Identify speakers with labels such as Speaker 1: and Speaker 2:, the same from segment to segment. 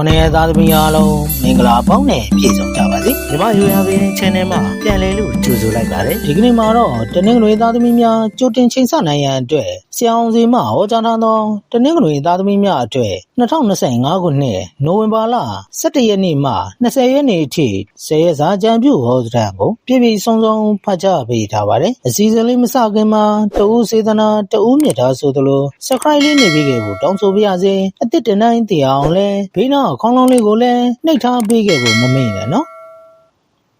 Speaker 1: ခုနှစ်ရက်သားသမီးအားလုံးမင်္ဂလာပေါင်းနဲ့ပြည့်စုံကြပါစေညီမရိုးရပင် channel မှာပြန်လည်လို့ကြိုဆိုလိုက်ပါတယ်ဒီကနေ့မှာတော့တနင်္ဂနွေသားသမီးများကြိုတင်ချိန်ဆနိုင်ရန်အတွက် ဆရာအောင်စီမှဟောကြားထားသောတနင်္ဂနွေသားသမီးများအတွက်2025ခုနှစ်နိုဝင်ဘာလ17ရက်နေ့မှ20ရက်နေ့အထိ10ရက်စာကြံပြုဟောကြားကိုပြည့်ပြည့်စုံစုံဖတ်ကြားပေးထားပါတယ်အစီအစဉ်လေးမစခင်မှာတဦးစေတနာတဦးမြတ်တာဆိုသလို subscribe လေးနေပြီးခဲ့ဖို့တောင်းဆိုပါရစေအစ်စ်တနိုင်တရားအောင်လဲဘေးနောက်ခေါင်းလောင်းလေးကိုလည်းနှိပ်ထားပေးခဲ့ဖို့မမေ့နဲ့နော်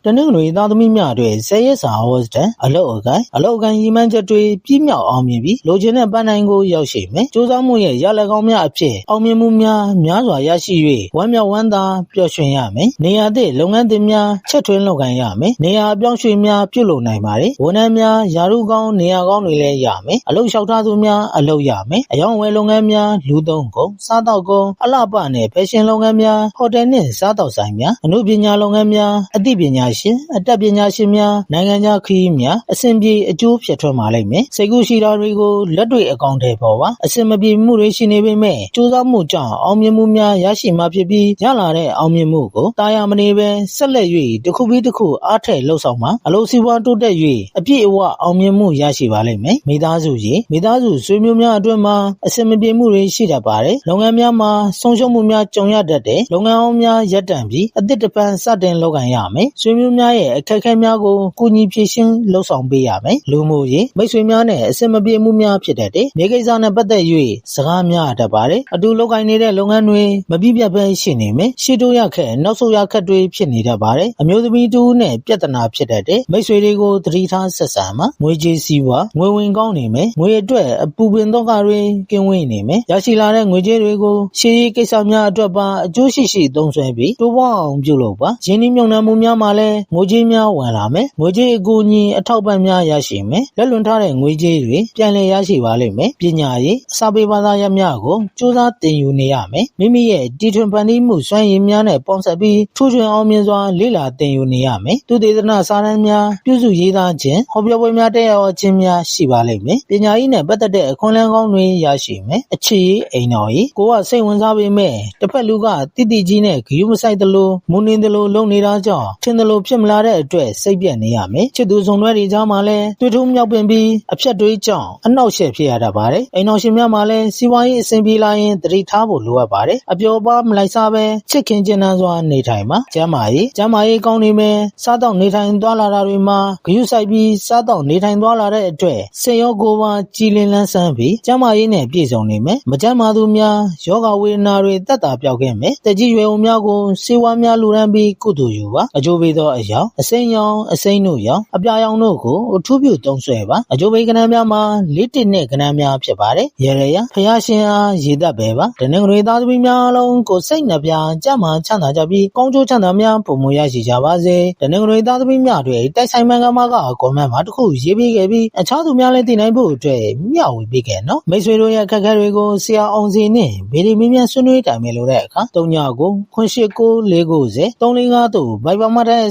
Speaker 1: တနင်္ဂနွေသားသမီးများတွေဆယ်ရက်စာဟောစတဲ့အလောက်အကိုင်းအလောက်အကိုင်းရီမန်းချက်တွေပြည့်မြောက်အောင်မြင်ပြီးလိုချင်တဲ့ပန်းနိုင်ကိုရောက်ရှိမယ်။စူးစမ်းမှုရဲ့ရလဒ်ကောင်းများအဖြစ်အောင်မြင်မှုများများစွာရရှိ၍ဝမ်းမြောက်ဝမ်းသာပျော်ရွှင်ရမယ်။နေရာသည့်လုပ်ငန်းသစ်များချက်ထွင်းလုပ်ကိုင်ရမယ်။နေရာအပြောင်းရွှေ့များပြုလုပ်နိုင်ပါတယ်။ဝန်ထမ်းများယာရုကောင်းနေရာကောင်းတွေလည်းရမယ်။အလုပ်လျှောက်ထားသူများအလုပ်ရမယ်။အယောင်ဝယ်လုပ်ငန်းများလူသုံးကုန်စားတောက်ကုန်အလှပနဲ့ဖက်ရှင်လုပ်ငန်းများဟိုတယ်နှင့်စားတောက်ဆိုင်များအမှုပညာလုပ်ငန်းများအသိပညာရှင်အတတ်ပညာရှင်များနိုင်ငံခြားခရီးများအဆင်ပြေအကျိုးဖြစ်ထွန်းပါလိမ့်မယ်စိတ်ကူးရှိတာတွေကိုလက်တွေ့အကောင့်ထဲပေါ်ပါအဆင်မပြေမှုတွေရှိနေပေမဲ့စူးစမ်းမှုကြောင့်အောင်မြင်မှုများရရှိမှဖြစ်ပြီးရလာတဲ့အောင်မြင်မှုကိုတာယာမနေပဲဆက်လက်၍တစ်ခုပြီးတစ်ခုအားထည့်လှုပ်ဆောင်မှအလို့စီးပွားတိုးတက်၍အပြည့်အဝအောင်မြင်မှုရရှိပါလိမ့်မယ်မိသားစုရေမိသားစုဆွေမျိုးများအတွင်းမှာအဆင်မပြေမှုတွေရှိတတ်ပါတယ်လုပ်ငန်းများမှာဆုံးရှုံးမှုများကြုံရတတ်တယ်လုပ်ငန်းအောင်များရပ်တန့်ပြီးအသစ်တစ်ပန်းစတင်လုပ်ကိုင်ရမယ်ဆွေမျိုးများရဲ့အခက်အခဲများကိုကုညီဖြေရှင်းလှုပ်ဆောင်ပေးရမယ်လူမှုရေးမိတ်ဆွေများနဲ့အဆင်မပြေမှုများဖြစ်တတ်တယ်မြေကိစ္စနဲ့ပတ်သက်၍စကားများတတ်ပါတယ်အတူလုပ်ကိုင်နေတဲ့လုပ်ငန်းတွေမပြည့်ပြတ်ပဲရှိနေမယ်ရှေ့တိုးရခက်နောက်ဆုတ်ရခက်တွေဖြစ်နေတတ်ပါတယ်အမျိုးသမီးတူနဲ့ပြဿနာဖြစ်တတ်တယ်မိတ်ဆွေတွေကိုသတိထားဆက်ဆံမှာငွေကြေးစည်းဝါငွေဝင်ကောင်းနေမယ်ငွေအတွက်အပူပင်တော့ကတွေကင်းဝေးနေမယ်ရရှိလာတဲ့ငွေကြေးတွေကိုရှေးရေးကိစ္စများအတွက်ပါအကျိုးရှိရှိသုံးစွဲပြီးတိုးပွားအောင်ပြုလုပ်ပါရင်းနှီးမြှုပ်နှံမှုများမှာလည်းငွေကြေးများဝင်လာမယ်ငွေကြေးအကူအညီအထောက်ပံ့များရရှိမယ်လက်လွန်ထားတဲ့ငွေကြေးတွေပြန်လည်ရရှိပါလိမ့်မယ်ပညာရေးအစာပေဘာသာရပ်များကိုစူးစမ်းသင်ယူနေရမယ်မိမိရဲ့တီထွင်ပန်တီးမှုစွမ်းရည်များနဲ့ပေါင်းစပ်ပြီးထူးချွန်အောင်မြင်စွာလေ့လာသင်ယူနေရမယ်သူတေသနာစာတမ်းများပြုစုရေးသားခြင်းဟောပြောပွဲများတက်ရောက်ခြင်းများရှိပါလိမ့်မယ်ပညာရေးနဲ့ပတ်သက်တဲ့အခွင့်အလမ်းကောင်းတွေရရှိမယ်အခြေရေးအိမ်တော်ရေးကိုကစိတ်ဝင်စားပေမဲ့တစ်ဖက်လူကတိတိကြီးနဲ့ဂရုမစိုက်သလိုမူနေသလိုလုပ်နေတာကြောင့်ထင်သလိုဖြစ်မလာတဲ့အတွက်စိတ်ပြတ်နေရမယ်ချစ်သူဆောင်ရွက်တွေကြားမှာလည်းတွေ့ထုံးမြောက်ပင်ပြီးအဖြတ်တွေးကြောင့်အနှောက်အယှက်ဖြစ်ရတတ်ပါတယ်အိမ်တော်ရှင်များမှာလည်းစီးပွားရေးအဆင်ပြေလာရင်တတိထားဖို့လိုအပ်ပါတယ်အပျော်ပါမလိုက်စားပဲချစ်ခင်ကျင်နန်းစွာနေထိုင်ပါကျမ်းမာရေးကျမ်းမာရေးကောင်းနေမယ်စားတော့နေထိုင်သွားလာတာတွေမှာဂရုစိုက်ပြီးစားတော့နေထိုင်သွားလာတဲ့အတွက်စေရောကိုယ်ပါကြည်လင်လန်းဆန်းပြီးကျမ်းမာရေးနဲ့ပြည့်စုံနေမယ်မကျမ်းမာသူများယောဂဝေဒနာတွေတက်တာပြောက်ခဲ့မယ်တကြီးရွယ်ဦးများကိုစေဝါများလူရန်ပြီးကုသိုလ်ယူပါအကျိုးပေးသောအရာအစိမ်းရောင်အစိမ်းတို့ရောင်အပြာရောင်တို့ကိုအထူးပြုသုံးဆွဲပါအကျိုးပေးကဏ္ဍများမှာလေးတစ်နဲ့ကဏ္ဍများဖြစ်ပါတယ်ရရရဖယားရှင်အားရေသက်ပဲပါတနင်္ဂနွေသားသမီးများအလုံးကိုစိတ်နှပြကြမ်းမှချမ်းသာကြပြီးကောင်းကျိုးချမ်းသာများပုံမရရှိကြပါစေတနင်္ဂနွေသားသမီးများတွေတိုက်ဆိုင်မှန်ကမှကကွန်မန့်မှာတစ်ခုရေးပေးခဲ့ပြီးအခြားသူများလည်းသိနိုင်ဖို့အတွက်မျှဝေပေးခဲ့နော်မိတ်ဆွေတို့ရဲ့အခက်အခဲတွေကိုဆရာအောင်စီနဲ့ဗီဒီမင်းများဆွေးနွေးတိုင်ပင်လို့တဲ့အခါ3ညကိုခွန်ရှိကို490 345တို့ဘိုင်ဘာမတဲ့